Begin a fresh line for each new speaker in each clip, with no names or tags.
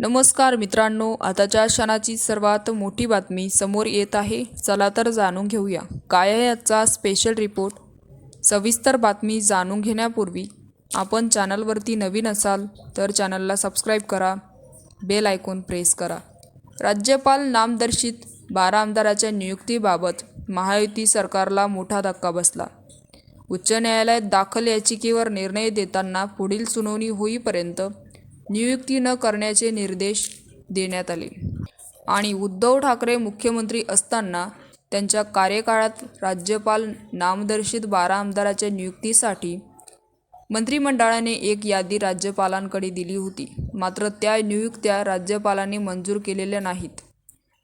नमस्कार मित्रांनो आताच्या क्षणाची सर्वात मोठी बातमी समोर येत आहे. चला तर जाणून घेऊया. काय आहे आजचा स्पेशल रिपोर्ट सविस्तर बातमी जाणून घेण्यापूर्वी आपण चॅनलवरती नवीन असाल तर चॅनलला सबस्क्राईब करा. बेल आयकॉन प्रेस करा. राज्यपाल नामदर्शित बारा आमदाराच्या नियुक्तीबाबत महायुती सरकारला मोठा धक्का बसला. उच्च न्यायालयात दाखल याचिकेवर निर्णय देताना पुढील सुनावणी होईपर्यंत नियुक्ती न करण्याचे निर्देश देण्यात आले. आणि उद्धव ठाकरे मुख्यमंत्री असताना त्यांच्या कार्यकाळात राज्यपाल नामदर्शित बारा आमदाराच्या नियुक्तीसाठी मंत्रिमंडळाने एक यादी राज्यपालांकडे दिली होती. मात्र त्या नियुक्त्या राज्यपालांनी मंजूर केलेल्या नाहीत.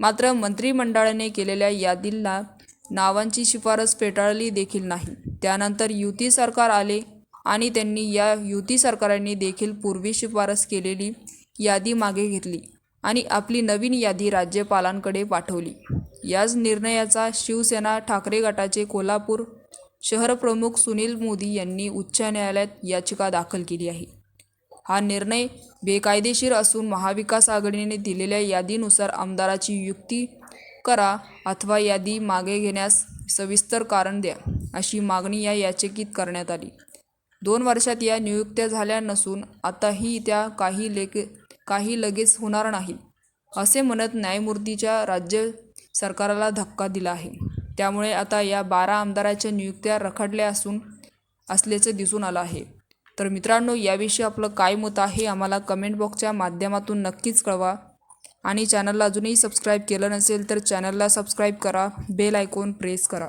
मात्र मंत्रिमंडळाने केलेल्या यादीला नावांची शिफारस फेटाळली देखील नाही. त्यानंतर युती सरकार आले आणि त्यांनी या युती सरकारांनी देखील पूर्वी शिफारस केलेली यादी मागे घेतली आणि आपली नवीन यादी राज्यपालांकडे पाठवली. याच निर्णयाचा शिवसेना ठाकरे गटाचे कोल्हापूर शहरप्रमुख सुनील मोदी यांनी उच्च न्यायालयात याचिका दाखल केली आहे. हा निर्णय बेकायदेशीर असून महाविकास आघाडीने दिलेल्या यादीनुसार आमदाराची युक्ती करा अथवा यादी मागे घेण्यास सविस्तर कारण द्या अशी मागणी या याचिकेत करण्यात आली. दोन वर्षात या नियुक्त्या झाल्या नसून आताही त्या काही लेख काही लगेच होणार नाही असे म्हणत न्यायमूर्तीच्या राज्य सरकारला धक्का दिला आहे. त्यामुळे आता या बारा आमदाराच्या नियुक्त्या रखडल्या असून असल्याचं दिसून आलं आहे. तर मित्रांनो याविषयी आपलं काय मत आहे आम्हाला कमेंट बॉक्सच्या माध्यमातून नक्कीच कळवा. आणि चॅनलला अजूनही सबस्क्राईब केलं नसेल तर चॅनलला सबस्क्राईब करा बेल आयकॉन प्रेस करा.